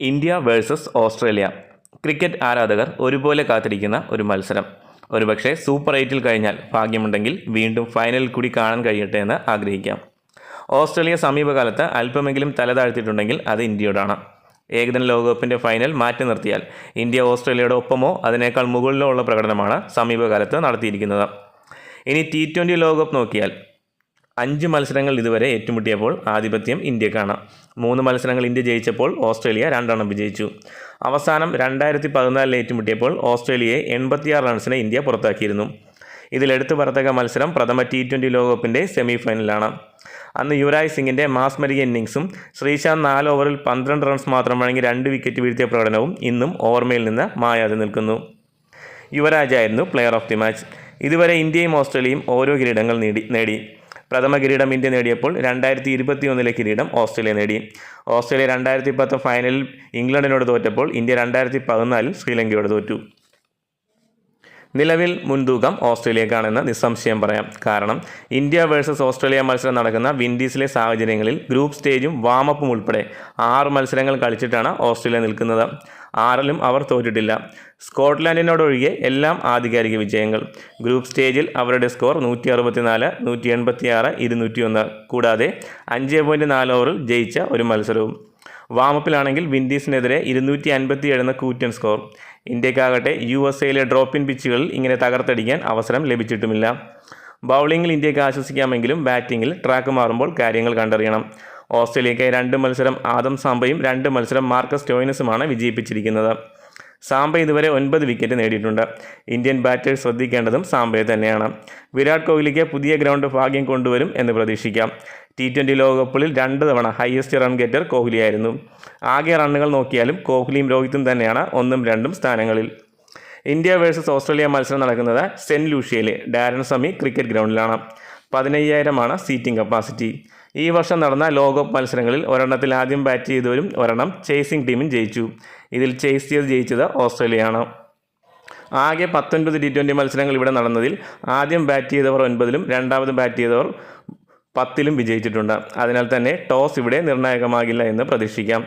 India versus Australia. Cricket ആരാധകർ ഒരുപോലെ കാത്തിരിക്കുന്ന ഒരു മത്സരം. ഒരുപക്ഷെ സൂപ്പർ എയ്റ്റിൽ കഴിഞ്ഞാൽ ഭാഗ്യമുണ്ടെങ്കിൽ വീണ്ടും ഫൈനലിൽ കൂടി കാണാൻ കഴിയട്ടെ എന്ന് ആഗ്രഹിക്കാം. ഓസ്ട്രേലിയ സമീപകാലത്ത് അല്പമെങ്കിലും തലതാഴ്ത്തിയിട്ടുണ്ടെങ്കിൽ അത് ഇന്ത്യയോടാണ്. ഏകദിന ലോകകപ്പിന്റെ ഫൈനൽ മാറ്റി നിർത്തിയാൽ ഇന്ത്യ ഓസ്ട്രേലിയയുടെ ഒപ്പമോ അതിനേക്കാൾ മുകളിലോ ഉള്ള പ്രകടനമാണ് സമീപകാലത്ത് നടത്തിയിരിക്കുന്നത്. ഇനി ടി ട്വന്റി ലോകകപ്പ് നോക്കിയാൽ അഞ്ച് മത്സരങ്ങൾ ഇതുവരെ ഏറ്റുമുട്ടിയപ്പോൾ ആധിപത്യം ഇന്ത്യക്കാണ്. മൂന്ന് മത്സരങ്ങൾ ഇന്ത്യ ജയിച്ചപ്പോൾ ഓസ്ട്രേലിയ രണ്ടെണ്ണം വിജയിച്ചു. അവസാനം രണ്ടായിരത്തി പതിനാലിൽ ഏറ്റുമുട്ടിയപ്പോൾ ഓസ്ട്രേലിയയെ എൺപത്തിയാറ് റൺസിന് ഇന്ത്യ പുറത്താക്കിയിരുന്നു. ഇതിലെടുത്തു എടുത്തു പറത്തക്ക മത്സരം പ്രഥമ ടി ട്വന്റി ലോകകപ്പിന്റെ സെമി ഫൈനലാണ് അന്ന് യുവരാജ് സിംഗിന്റെ മാസ്മരിക ഇന്നിങ്സും ശ്രീശാന്ത് നാല് ഓവറിൽ പന്ത്രണ്ട് റൺസ് മാത്രം വഴങ്ങി രണ്ട് വിക്കറ്റ് വീഴ്ത്തിയ പ്രകടനവും ഇന്നും ഓർമ്മയിൽ നിന്ന് മായാതെ നിൽക്കുന്നു. യുവരാജായിരുന്നു പ്ലെയർ ഓഫ് ദി മാച്ച്. ഇതുവരെ ഇന്ത്യയും ഓസ്ട്രേലിയയും ഓരോ കിരീടങ്ങൾ നേടി നേടി. പ്രഥമ കിരീടം ഇന്ത്യ നേടിയപ്പോൾ രണ്ടായിരത്തി ഇരുപത്തി ഒന്നിലെ കിരീടം ഓസ്ട്രേലിയ നേടി. ഓസ്ട്രേലിയ രണ്ടായിരത്തി പത്ത് ഫൈനലിൽ ഇംഗ്ലണ്ടിനോട് തോറ്റപ്പോൾ ഇന്ത്യ രണ്ടായിരത്തി പതിനാലിൽ ശ്രീലങ്കയോട് തോറ്റു. നിലവിൽ മുൻതൂക്കം ഓസ്ട്രേലിയക്കാണെന്ന് നിസ്സംശയം പറയാം. കാരണം ഇന്ത്യ വേഴ്സസ് ഓസ്ട്രേലിയ മത്സരം നടക്കുന്ന വിൻഡീസിലെ സാഹചര്യങ്ങളിൽ ഗ്രൂപ്പ് സ്റ്റേജും വാമപ്പും ഉൾപ്പെടെ ആറ് മത്സരങ്ങൾ കളിച്ചിട്ടാണ് ഓസ്ട്രേലിയ നിൽക്കുന്നത്. ആറിലും അവർ തോറ്റിട്ടില്ല. സ്കോട്ട്ലാൻഡിനോടൊഴികെ എല്ലാം ആധികാരിക വിജയങ്ങൾ. ഗ്രൂപ്പ് സ്റ്റേജിൽ അവരുടെ സ്കോർ നൂറ്റി അറുപത്തിനാല് നൂറ്റി എൺപത്തിയാറ് ഇരുന്നൂറ്റി ഒന്ന് കൂടാതെ അഞ്ച് പോയിന്റ് നാല് ഓവറിൽ ജയിച്ച ഒരു മത്സരവും. വാമപ്പിലാണെങ്കിൽ വിൻഡീസിനെതിരെ ഇരുന്നൂറ്റി അൻപത്തി എഴുന്ന കൂറ്റൻ സ്കോർ. ഇന്ത്യക്കാകട്ടെ യു എസ് എയിലെ ഡ്രോപ്പിൻ പിച്ചുകളിൽ ഇങ്ങനെ തകർത്തടിക്കാൻ അവസരം ലഭിച്ചിട്ടുമില്ല. ബൗളിംഗിൽ ഇന്ത്യയ്ക്ക് ആശ്വസിക്കാമെങ്കിലും ബാറ്റിങ്ങിൽ ട്രാക്ക് മാറുമ്പോൾ കാര്യങ്ങൾ കണ്ടറിയണം. ഓസ്ട്രേലിയയ്ക്ക് രണ്ട് മത്സരം ആദം സാംബയും രണ്ട് മത്സരം മാർക്കസ് ടോയിനസുമാണ് വിജയിപ്പിച്ചിരിക്കുന്നത്. സാംബ ഇതുവരെ ഒൻപത് വിക്കറ്റ് നേടിയിട്ടുണ്ട്. ഇന്ത്യൻ ബാറ്റേഴ്സ് ശ്രദ്ധിക്കേണ്ടതും സാംബയെ തന്നെയാണ്. വിരാട് കോഹ്ലിക്ക് പുതിയ ഗ്രൗണ്ട് ഭാഗ്യം കൊണ്ടുവരും എന്ന് പ്രതീക്ഷിക്കാം. ടി ട്വന്റി ലോകകപ്പിൽ രണ്ട് തവണ ഹയസ്റ്റ് റൺ ഗെറ്റർ കോഹ്ലിയായിരുന്നു ആകെ റണ്ണുകൾ നോക്കിയാലും കോഹ്ലിയും രോഹിത്തും തന്നെയാണ് ഒന്നും രണ്ടും സ്ഥാനങ്ങളിൽ. ഇന്ത്യ വേഴ്സസ് ഓസ്ട്രേലിയ മത്സരം നടക്കുന്നത് സെന്റ് ലൂഷ്യയിലെ ഡാരൻ സമി ക്രിക്കറ്റ് ഗ്രൗണ്ടിലാണ് പതിനയ്യായിരമാണ് സീറ്റിംഗ് കപ്പാസിറ്റി. ഈ വർഷം നടന്ന ലോകകപ്പ് മത്സരങ്ങളിൽ ഒരെണ്ണത്തിൽ ആദ്യം ബാറ്റ് ചെയ്തവരും ഒരെണ്ണം ചേസിംഗ് ടീമും ജയിച്ചു. ഇതിൽ ചേസ് ചെയ്ത് ജയിച്ചത് ഓസ്ട്രേലിയയാണ്. ആകെ പത്തൊൻപത് ടി ട്വന്റി മത്സരങ്ങൾ ഇവിടെ നടന്നതിൽ ആദ്യം ബാറ്റ് ചെയ്തവർ ഒൻപതിലും രണ്ടാമത് ബാറ്റ് ചെയ്തവർ പത്തിലും വിജയിച്ചിട്ടുണ്ട്. അതിനാൽ തന്നെ ടോസ് ഇവിടെ നിർണായകമാകില്ല എന്ന് പ്രതീക്ഷിക്കാം.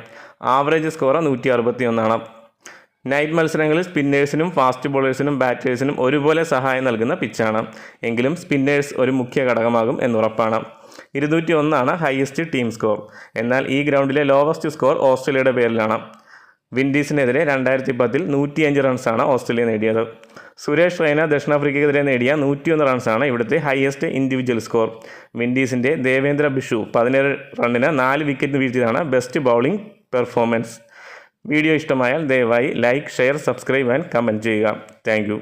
ആവറേജ് സ്കോർ നൂറ്റി അറുപത്തി ഒന്നാണ് നൈറ്റ് മത്സരങ്ങളിൽ സ്പിന്നേഴ്സിനും ഫാസ്റ്റ് ബോളേഴ്സിനും ബാറ്റേഴ്സിനും ഒരുപോലെ സഹായം നൽകുന്ന പിച്ചാണ് എങ്കിലും സ്പിന്നേഴ്സ് ഒരു മുഖ്യ ഘടകമാകും എന്നുറപ്പാണ്. ഇരുന്നൂറ്റി ഒന്നാണ് ഹയസ്റ്റ് ടീം സ്കോർ എന്നാൽ ഈ ഗ്രൗണ്ടിലെ ലോവസ്റ്റ് സ്കോർ ഓസ്ട്രേലിയയുടെ പേരിലാണ്. വിൻഡീസിനെതിരെ രണ്ടായിരത്തി പത്തിൽ നൂറ്റിയഞ്ച് റൺസാണ് ഓസ്ട്രേലിയ നേടിയത്. സുരേഷ് റൈന ദക്ഷിണാഫ്രിക്കയ്ക്കെതിരെ നേടിയ നൂറ്റിയൊന്ന് റൺസാണ് ഇവിടുത്തെ ഹയസ്റ്റ് ഇൻഡിവിജ്വൽ സ്കോർ വിൻഡീസിന്റെ ദേവേന്ദ്ര ബിഷു പതിനേഴ് റണ്ണിന് നാല് വിക്കറ്റ് വീഴ്ത്തിയതാണ് ബെസ്റ്റ് ബൗളിംഗ് പെർഫോമൻസ് വീഡിയോ ഇഷ്ടമായാൽ ദയവായി like share subscribe and comment ചെയ്യുക താങ്ക്